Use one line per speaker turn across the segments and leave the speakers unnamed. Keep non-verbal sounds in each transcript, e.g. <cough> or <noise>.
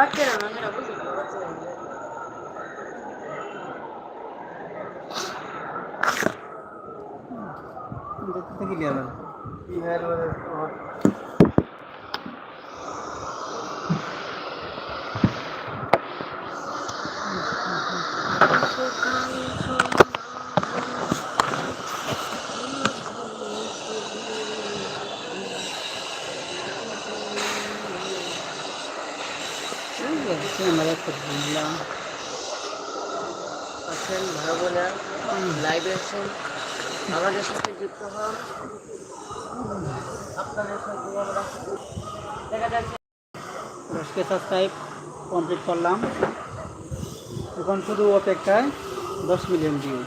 বাচ্চারা না মেয়েরা বুঝে না বাচ্চারা
দিলাম
আছেন ভাই লাইভে আছেন। আমাদের সাথে যুক্ত হন। আপনাদের সাথে আমরা দেখা যাচ্ছে
সাবস্ক্রাইব কমপ্লিট করলাম। এখন শুধু অপেক্ষায় দশ মিলিয়ন ভিউ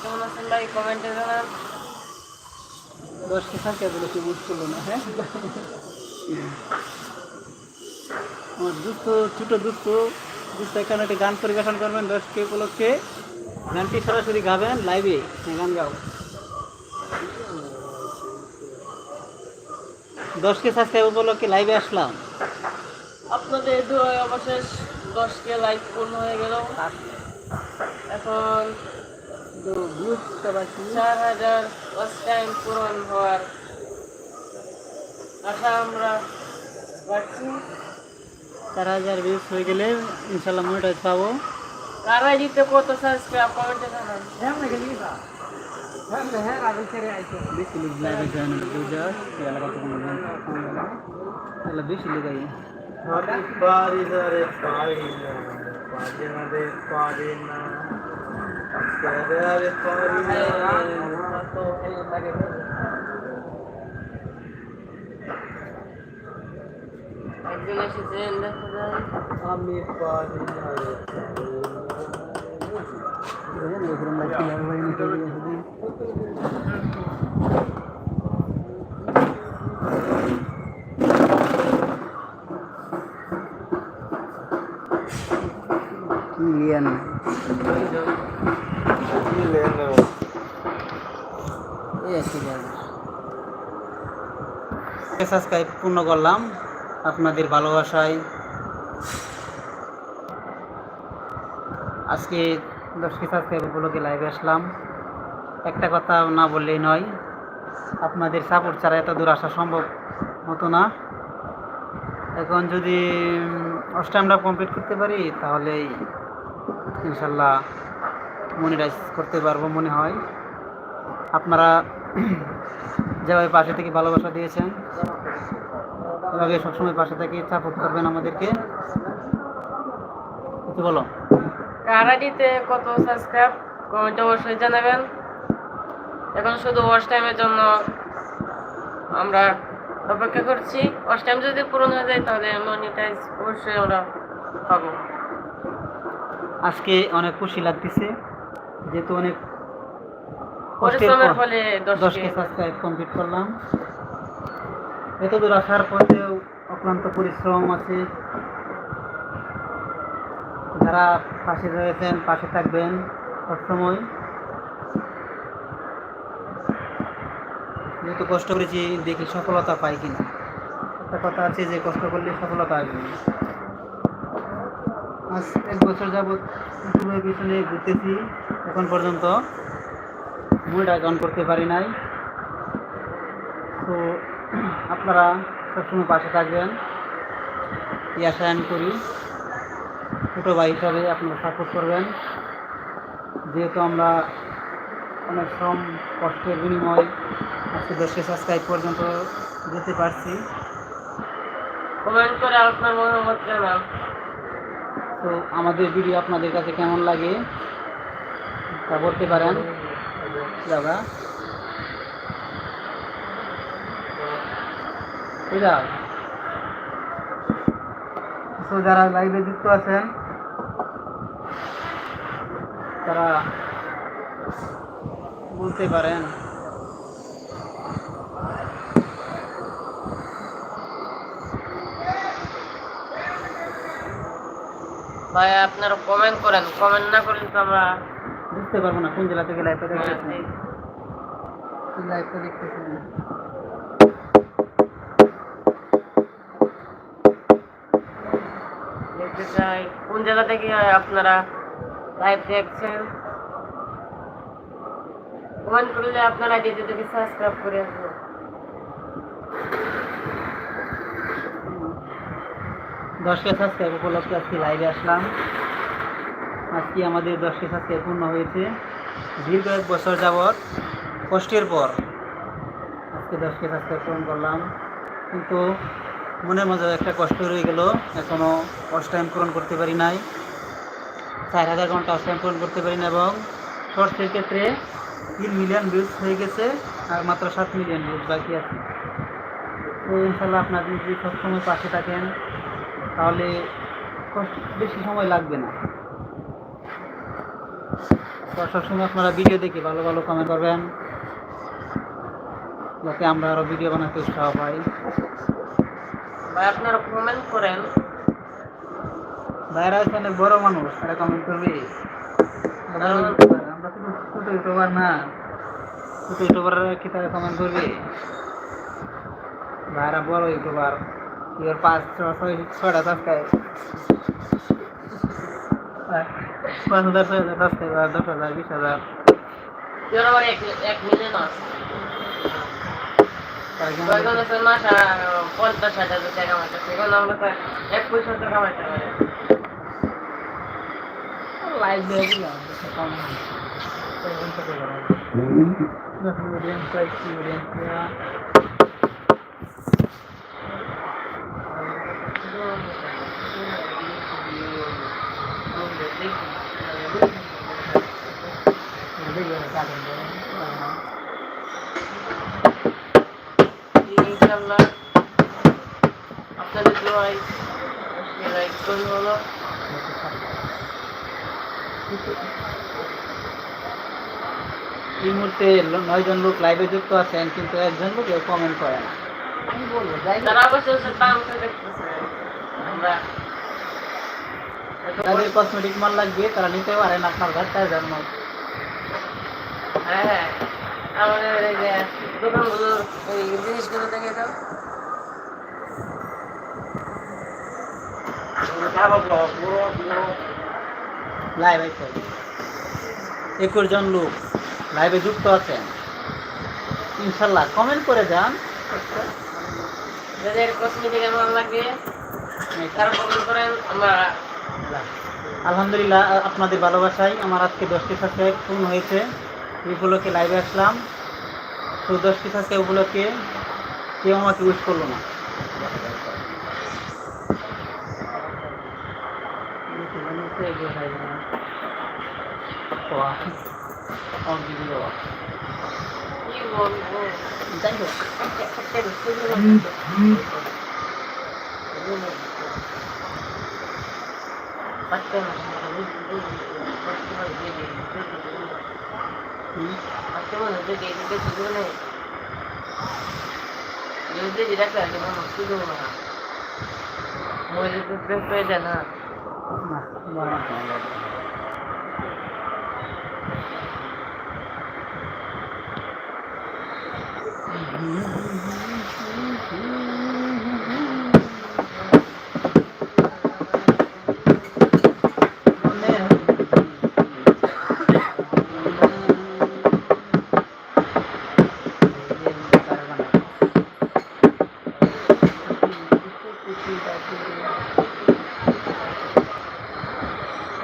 কেমন আছেন ভাই? কমেন্টে জানান।
দশকে সাবস্ক্রাইব বলে কি বুঝ করল না হ্যাঁ? আমার দুস্থ ছোটো দুস্থ দুস্থ এখানে একটি গান পরিবেশন করবেন দশকে উপলক্ষে। গানটি সরাসরি গাবেন লাইভে গান গাও। দশকে সাবস্ক্রাইব উপলক্ষে লাইভে আসলাম।
আপনাদের দোয়ায় অবশেষ দশকে লাইভ পূর্ণ হয়ে গেল। এখন চার হাজার ওয়াচ টাইম পূরণ হওয়ার আশা আমরা রাখছি।
চার হাজার ভিউজ হয়ে গেলে ইনশাল্লাহ মনিটাইজ পাবো।
কারা জিতে কত সাবস্ক্রাইব কমেন্টে জানান।
বেশি লোক লাইভে জয়েন দুইটা এলাকা থেকে মনে হয় তাহলে বেশি লোক আই
পারি না রে পারি না পারি না। না রে
একজন এসেছেন
আমি পারি না রে
মিলিয়ন
কি লেন
এই একটি সাবস্ক্রাইব পূর্ণ করলাম। আপনাদের ভালোবাসায়। আজকে দশটি সাবস্ক্রাইব উপলক্ষে লাইভে আসলাম। একটা কথা না বললেই নয়, আপনাদের সাপোর্ট ছাড়া এত দূর আসা সম্ভব হতো না। এখন যদি অষ্টামটা কমপ্লিট করতে পারি তাহলে ইনশাল্লাহ মনিটাইজ করতে পারব মনে হয়। আপনারা <clears throat> যেভাবে পাশে থেকে ভালোবাসা দিয়েছেন এভাবে সবসময় পাশে থেকে সাপোর্ট করবেন আমাদেরকে। কিছু বলো।
কারা জিতে কত সাবস্ক্রাইব? কমেন্টে অবশ্যই জানাবেন। এখন শুধু ওয়াচ টাইমের জন্য আমরা অপেক্ষা করছি। ওয়াচ টাইম যদি পূরণ হয়ে যায় তাহলে মনিটাইজ অবশ্যই আমরা পাবো।
আজকে অনেক খুশি লাগতেছে যেহেতু অনেক কষ্টের
পরিশ্রমের ফলে দশকে
সাবস্ক্রাইব কমপ্লিট করলাম। এত দূর আসার পরেও অক্লান্ত পরিশ্রম আছে। যারা পাশে রয়েছেন, পাশে থাকবেন সবসময়। যেহেতু কষ্ট করেছি, দেখি সফলতা পাই কিনা। একটা কথা আছে যে, কষ্ট করলে সফলতা আসবে। আজ এক বছর যাবৎ ইউটিউবের পিছনে ঘুরতেছি, এখন পর্যন্ত। মূলটা অন করতে পারি নাই। তো আপনারা সবসময় পাশে থাকবেন। এই আশা আমি করি ছোটো ভাই হিসাবে আপনারা সাপোর্ট করবেন। যেহেতু আমরা অনেক শ্রম কষ্টের বিনিময় আজকে দশকে সাবস্ক্রাইব পর্যন্ত যেতে পারছি।
কমেন্ট করে আপনার মতামত
তো আমাদের ভিডিও আপনাদের কাছে কেমন লাগে তা বলতে পারেন। দাদা। তো যারা লাইভে যুক্ত আছেন তারা বলতে পারেন
ভাই আপনারা কমেন্ট করেন। কমেন্ট না করলে তো আমরা
বুঝতে পারব না কোন জেলা থেকে লাইভে দেখতেছেন। লাইভটা দেখতেছেন।
দেখতে চাই কোন জায়গা থেকে আপনারা লাইভ দেখছেন? কমেন্ট করলে আপনারা থেকে সাবস্ক্রাইব করে আসব।
দশকে সাবস্ক্রাইব উপলক্ষে আজকে লাইভে আসলাম। আজকে আমাদের দশকে সাবস্ক্রাইব পূর্ণ হয়েছে। দীর্ঘ এক বছর যাবৎ কষ্টের পর আজকে দশকে সাবস্ক্রাইব পূরণ করলাম। কিন্তু মনের মধ্যে একটা কষ্ট রয়ে গেল। এখনও ফার্স্ট টাইম পূরণ করতে পারি নাই। চার হাজার ঘণ্টা ফার্স্ট টাইম পূরণ করতে পারি না এবং শর্টসের ক্ষেত্রে তিন মিলিয়ন ভিউজ হয়ে গেছে আর মাত্র সাত মিলিয়ন ভিউজ বাকি আছে। তো ইনশাল্লাহ আপনারা যদি সবসময় পাশে থাকেন, তাহলে বেশি সময় লাগবে না। তো সবসময় আপনারা ভিডিও দেখে ভালো ভালো কমেন্ট করবেন। যাতে আমরা আরও ভিডিও বানাতে উৎসাহ পাই।
বা আপনারা কমেন্ট করেন।
ভাইরা অনেক বড় মানুষ তারা কমেন্ট করবে? আমরা তো ছোট ইউটিউবার না। ছোট ইউটিউবার কি তারা কমেন্ট করবে? ভাইরা বড় ইউটিউবার এবার পাঁচ ছয় ছয়টা সাবস্ক্রাইব পাঁচ হাজার ছয় হাজার সাবস্ক্রাইবার দশ হাজার বিশ হাজার।
এক মিলিয়ন আছে।
কয়েকজন
আছে মাসা পঞ্চাশ হাজার টাকা কামাইতেছে এখন আমরা তো এক পয়সা তো কামাইতে পারি না।
লাইভ দিয়ে দিলাম কম দশ মিলিয়ন কয়েক মিলিয়ন
ইনশাল্লাহ আপনাদের দোয়াই লাইক করুন হলো।
এই মুহূর্তে নয়জন লোক লাইভে যুক্ত আছেন কিন্তু একজন লোক কমেন্ট করে না। আমি বলব যাই
তারা অবশ্যই হচ্ছে দেখতেছে। আমরা এত
কসমেটিক মাল লাগবে তারা নিতে পারেন আপনার ঘর চার জন্য।
হ্যাঁ হ্যাঁ। আমাদের এই যে দোকানগুলো এই জিনিসগুলো দেখে দাও।
লাইভ একুশ জন লোক লাইভে যুক্ত আছেন। ইনশাল্লাহ কমেন্ট করে যান।
যাদের কসমেটিকের মাল লাগবে তারা কমেন্ট করেন আমরা
আলহামদুলিল্লাহ আপনাদের ভালোবাসায় আমার আজকে দশটি সাবস্ক্রাইব পূর্ণ হয়েছে। এই উপলক্ষে লাইভে আসলাম। দশটি সাবস্ক্রাইব উপলক্ষে কেউ আমাকে উইশ করল না। হুম।
না
না, বড় না, বড় না।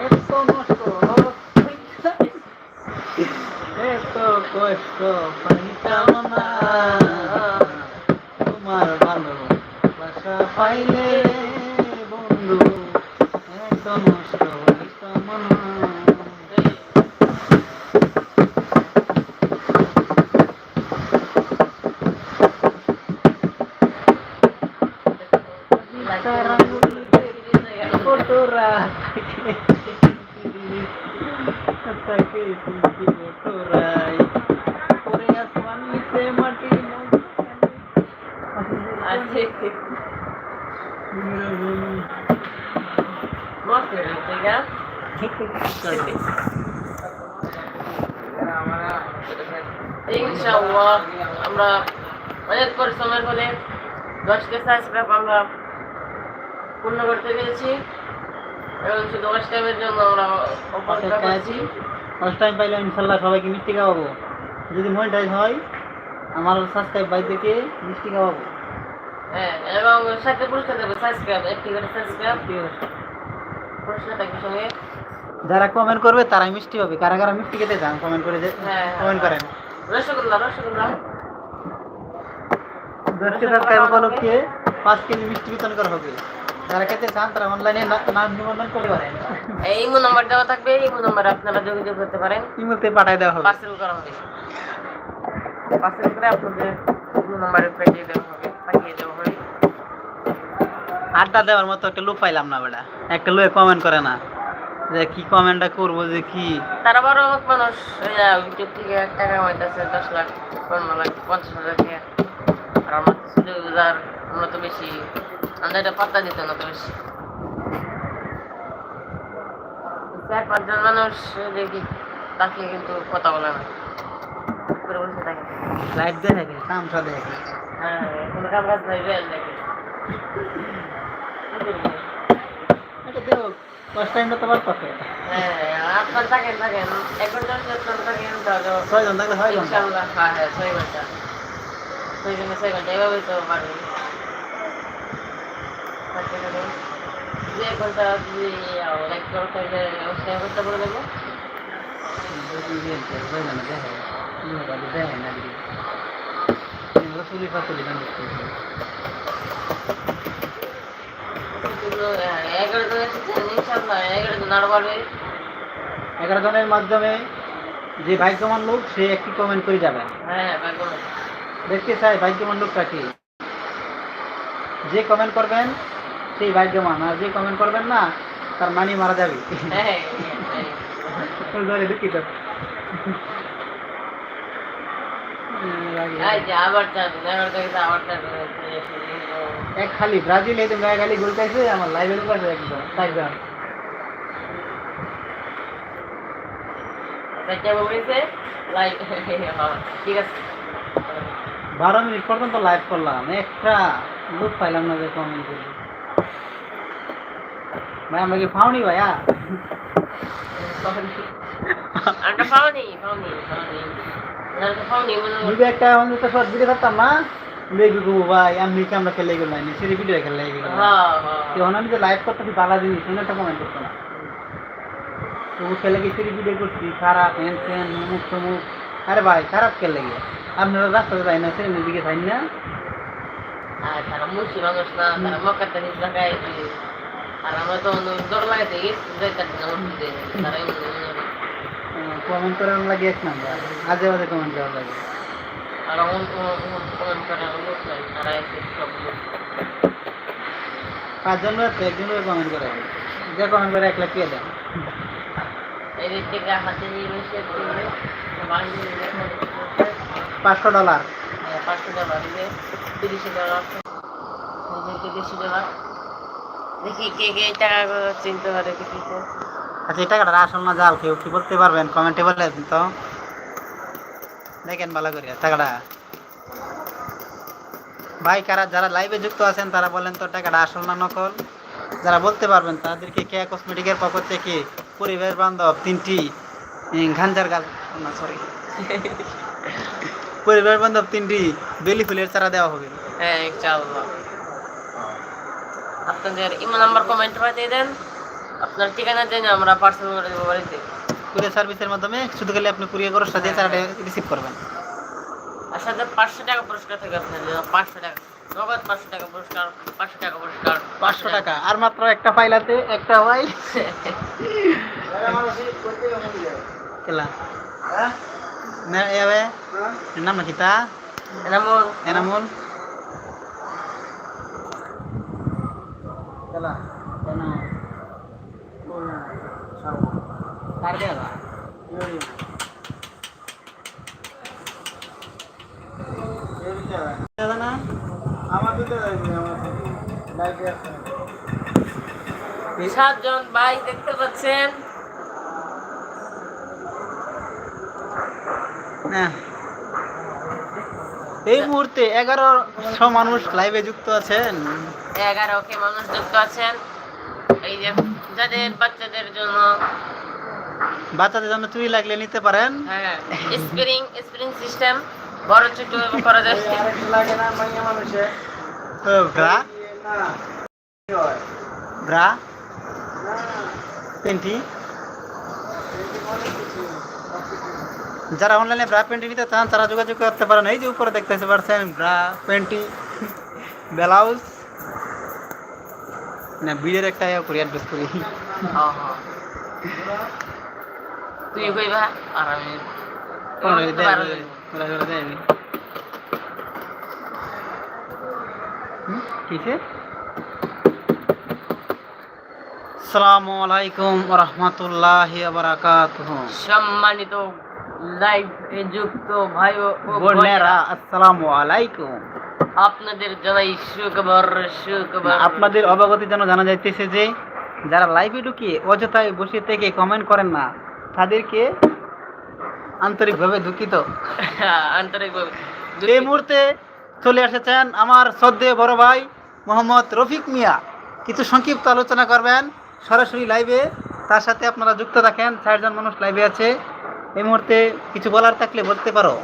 এত নষ্ট এত কষ্ট পাইতাম না। তোমার ভালোবাসা পাইলে
আমরা ইনশাআল্লাহ আমরা অনেক পরিশ্রমের ফলে দশকে সাবস্ক্রাইব আমরা পূর্ণ করতে পেরেছি। এবং শুধু জন্য আমরা অপেক্ষা করছি।
পাইলে ইনশাল্লাহ সবাইকে মিষ্টি খাওয়াবো। যদি মনিটাইজ হয় আমার সাবস্ক্রাইব বাই থেকে মিষ্টি খাওয়াবো।
হ্যাঁ এবং সাথে পুরস্কার দেবো সাবস্ক্রাইব একটি করে সাবস্ক্রাইব
ঠিক আছে
পুরস্কার থাকবে সঙ্গে
যারা কমেন্ট করবে তারাই মিষ্টি হবে। কারা কারা মিষ্টি খেতে চান কমেন্ট করে
হ্যাঁ।
কমেন্ট করেন।
রসগোল্লা রসগোল্লা।
দশটি উপলক্ষে পাঁচ কেজি মিষ্টি বিতরণ করা হবে। যারা খেতে চান তারা অনলাইনে নাম নিবন্ধন করতে পারেন।
এই ইমো নাম্বার দেওয়া থাকবে। ইমো নাম্বারে আপনারা যোগাযোগ করতে পারেন।
ইমেলতে পাঠিয়ে দেওয়া হবে।
পার্সেল করা হবে। পার্সেল করে আপনাদের ইমো নাম্বারে পাঠিয়ে দেওয়া হবে পাঠিয়ে দেওয়া
আড্ডা দেওয়ার মতো একটা লোক পাইলাম না বেটা একটা লোক কমেন্ট করে না। যে কি কমেন্টটা করব যে কি?
তারা বড় মানুষ ইউটিউব থেকে এক টাকা কামাইতেছে দশ লাখ পনেরো লাখ পঞ্চাশ হাজার টাকা। আর আমরা ছিল আমরা তো বেশি আমরা এটা পাত্তা দিত না তো বেশি। চার পাঁচজন মানুষ দেখি তাকে কিন্তু কথা বলে না। করে বসে থাকে।
লাইভ দেখে তামসা দেখে
হ্যাঁ কোনো কাম কাজ নাই রেল দেখে
ফার্স্ট টাইমটা তো পারতো
হ্যাঁ আপনার থাকেন থাকেন আপনার থাকেন তাহলে
ছয়
ইনশাআল্লাহ হ্যাঁ হ্যাঁ ছয় ঘণ্টা ছয় ঘণ্টা ছয় ঘণ্টা এভাবেই তো পারবেন দু এক ঘণ্টা যদি এক ঘণ্টা দেবো
ছয় ঘণ্টা দেখে দেখে না দেখতে
কিন্তু, হ্যাঁ, এগারো জন এসেছেন ইনশাআল্লাহ এগারো জন আরও বাড়বে
এগারো জনের মাধ্যমে যে ভাগ্যবান লোক সে একটি কমেন্ট করে যাবে। দেখতে চাই ভাগ্যবান লোকটা কি। যে কমেন্ট করবেন সেই ভাগ্যবান। আর যে কমেন্ট করবেন না তার মানি মারা যাবে।
হ্যাঁ হ্যাঁ হ্যাঁ।
দুঃখিত
এই যে আবার চান এগারো থেকে আবার চান
এক খালি ব্রাজিল এই তো মেয়ে খালি গোল খাইছে আমার লাইভের উপরে একদম
লাইভ ঠিক আছে।
বারো মিনিট পর্যন্ত লাইভ করলাম একটা লোক পাইলাম না যে কমেন্ট ভাই আমরা কি পাওনি ভাইয়া?
তো হয়।
যদি একটা আমাদের তো শর্ট ভিডিও থাকতাম না? দেখবি গো ভাই? আমি আমরা খেলে গেল না সেরি ভিডিও খেলে গেল
হ্যাঁ হ্যাঁ।
যখন আমি যে লাইভ করতেছি বালা জিনিস শুনে একটা কমেন্ট করতো না। তবু খেলে গিয়ে সেরি ভিডিও করছি খারাপ হ্যান ফ্যান মুখ টুমুক আরে ভাই খারাপ খেলে গিয়ে। আপনারা রাস্তাতে যাই না সেরি দিকে যাই না?
আর তারা মুসি মানুষ না তারা মক্কাতে নিজ লাগাই আর আমরা তো দর লাগাইতে গেছি যাইতাছি না তারা।
কমেন্ট করার লাগে এক নাম্বার আজে বাজে কমেন্ট দেওয়ার লাগে।
আর অমন কমেন্ট করে লোক নাই এসে সব
পাঁচজন রয়েছে একজন কমেন্ট করে। যে কমেন্ট করে এক লাখ দিয়ে দেন। পাঁচশো ডলার
পাঁচশো ডলার তিরিশ ডলার তিরিশ ডলার দেখি কে কে টাকা চিনতে পারে তো
আচ্ছা এই টাকাটা আসল না জাল কেউ কি বলতে পারবেন? কমেন্টে বলে তো। দেখেন ভালো করে টাকাটা। ভাই কারা যারা লাইভে যুক্ত আছেন তারা বলেন তো টাকাটা আসল না নকল? যারা বলতে পারবেন তাদেরকে কে কসমেটিকের পক্ষ থেকে পরিবেশ বান্ধব তিনটি ঘাঞ্জার গাছ না সরি <laughs> পরিবেশ বান্ধব তিনটি বেলি ফুলের চারা দেওয়া হবে।
হ্যাঁ ইনশাআল্লাহ। আপনাদের ইমো নাম্বার কমেন্ট পাঠিয়ে দেন। আপনার ঠিকানা জেনে আমরা পার্সেল করে দেবো বাড়িতে।
কুরিয়ার সার্ভিসের মাধ্যমে শুধু খালি আপনি কুরিয়ার খরচটা দিয়ে চারাটা রিসিভ করবেন।
আর সাথে পাঁচশো টাকা পুরস্কার থাকবে আপনার পাঁচশো টাকা। নগদ পাঁচশো টাকা পুরস্কার পাঁচশো টাকা পুরস্কার
পাঁচশো টাকা। আর মাত্র একটা ফাইলাতে একটা হয়? কেলা নাম নাকি তা?
এনামুল।
এনামুল। কেলা এনামুল কার দাদা না
আমার দিতে যাইবে আমার লাইভে আছে
সাতজন ভাই দেখতে পাচ্ছেন।
না এই মুহূর্তে এগারোশো মানুষ লাইভে যুক্ত আছেন।
এগারো কে মানুষ যুক্ত আছেন। যে যাদের বাচ্চাদের জন্য
বাচ্চাদের জন্য চুরি লাগলে নিতে পারেন।
হ্যাঁ স্প্রিং স্প্রিং সিস্টেম বড় ছোট করা যায়।
লাগে না মাইয়া মানুষের
ব্রা? ব্রা? পেন্টি। যারা অনলাইনে ব্রা পেন্টি নিতে চান তারা যোগাযোগ করতে পারেন। এই যে উপরে দেখতে পারছেন ব্রা পেন্টি ব্লাউজ। না বিলের একটা ইয়ে করি অ্যাড্রেস করি
হ্যাঁ হ্যাঁ তুই কইবা আর আমি
কোন
আমি তো বাইরে যাই।
ওরা ওরা দেয় আমি। হুম, কিসে আসসালামু আলাইকুম রহমতুল্লাহ বারাকাতুহ
সম্মানিত লাইভ এ যুক্ত ভাই ও ও
বোনেরা
বোনেরা,
আসসালামু আলাইকুম
আপনাদের জানাই সুখবর সুখবর।
আপনাদের অবগতির জন্য জানা যাইতেছে যে যারা লাইভে ঢুকিয়ে অযথায় বসে থেকে কমেন্ট করেন না তাদেরকে আন্তরিকভাবে দুঃখিত।
আন্তরিকভাবে।
এই মুহূর্তে চলে এসেছেন আমার শ্রদ্ধেয় বড় ভাই মোহাম্মদ রফিক মিয়া। কিছু সংক্ষিপ্ত আলোচনা করবেন সরাসরি লাইভে তার সাথে আপনারা যুক্ত থাকেন চারজন মানুষ লাইভে আছে। এই মুহূর্তে কিছু বলার থাকলে বলতে পারো।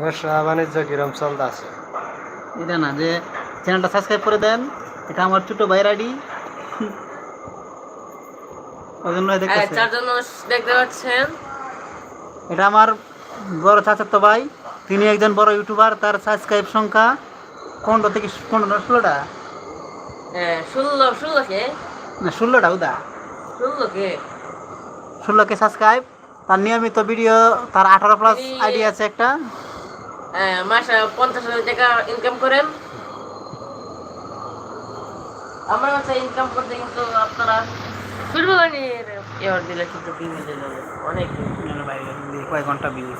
ব্যবসা বাণিজ্য কিরম চলতে আছে
এটা না যে চ্যানেলটা সাবস্ক্রাইব করে দেন এটা আমার ছোট ভাইয়ের আইডি। ওই জন্য
চারজন দেখতে পাচ্ছেন।
এটা আমার বড় চাচাতো ভাই। তিনি একজন বড় ইউটিউবার তার সাবস্ক্রাইব সংখ্যা পনেরো থেকে পনেরো ষোলোটা।
হ্যাঁ, ষোলো ষোলো কে
না ষোলোটা উদা।
ষোলো কে
ষোলোকে সাবস্ক্রাইব তার নিয়মিত ভিডিও তার আঠারো প্লাস আইডি আছে একটা।
মাসে পঞ্চাশ হাজার টাকা ইনকাম করেন। আমার কাছে ইনকাম করতে কিন্তু আপনারা কুরবানির ইয়ার দিলে কিন্তু অনেক
কয় ঘণ্টা বিল